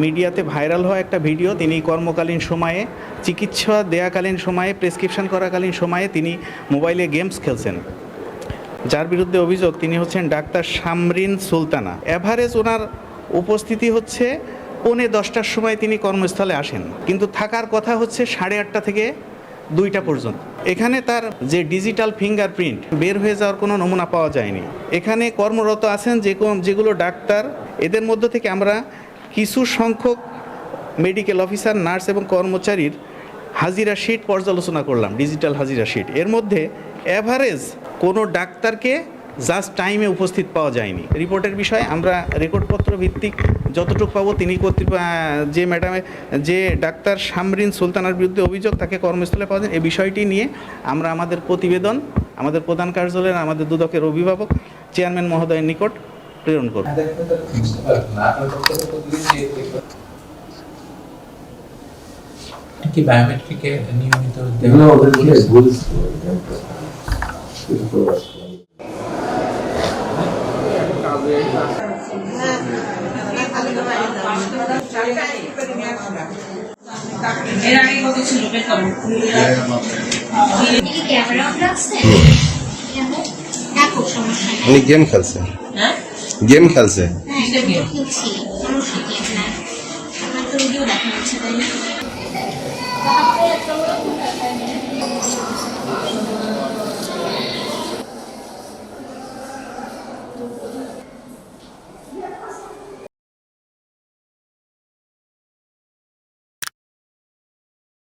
মিডিয়াতে ভাইরাল হওয়া একটা ভিডিও, তিনি কর্মকালীন সময়ে, চিকিৎসা দেয়াকালীন সময়ে, প্রেসক্রিপশন করাকালীন সময়ে তিনি মোবাইলে গেমস খেলছেন। যার বিরুদ্ধে অভিযোগ, তিনি হচ্ছেন ডাক্তার শামরিন সুলতানা। অ্যাভারেজ ওনার উপস্থিতি হচ্ছে পৌনে দশটার সময় তিনি কর্মস্থলে আসেন। কিন্তু থাকার কথা হচ্ছে সাড়ে আটটা থেকে দুইটা পর্যন্ত। এখানে তার যে ডিজিটাল ফিঙ্গারপ্রিন্ট, বের হয়ে যাওয়ার কোনো নমুনা পাওয়া যায়নি। এখানে কর্মরত আছেন যে যেগুলো ডাক্তার, এদের মধ্য থেকে আমরা কিছু সংখ্যক মেডিকেল অফিসার নার্স এবং কর্মচারীর হাজিরা শিট পর্যালোচনা করলাম ডিজিটাল হাজিরা শিট এর মধ্যে অ্যাভারেজ কোনো ডাক্তারকে জাস্ট টাইমে উপস্থিত পাওয়া যায়নি। রিপোর্টের বিষয়ে আমরা রেকর্ডপত্র ভিত্তিক যতটুকু পাবো তিনি কর্তৃপ যে ম্যাডামে যে ডাক্তার শামরিন সুলতানার বিরুদ্ধে অভিযোগ তাকে কর্মস্থলে পাওয়া যায় এই বিষয়টি নিয়ে আমরা আমাদের প্রতিবেদন, আমাদের প্রধান কার্যালয়ের, আমাদের দুদকের অভিভাবক চেয়ারম্যান মহোদয়ের নিকট প্রেরণ করব। কি বায়োমেট্রিকে নিয়মিত এগুলো দেওয়া ওদেরকে রুলস এর আগে কত ছিল? বের ক্যামেরা রাখছে? দেখো সমস্যা নেই। উনি গেম খেলছে। গেম খেলছে? হ্যাঁ, আমার তো ভিডিও দেখা যাচ্ছে তাই না।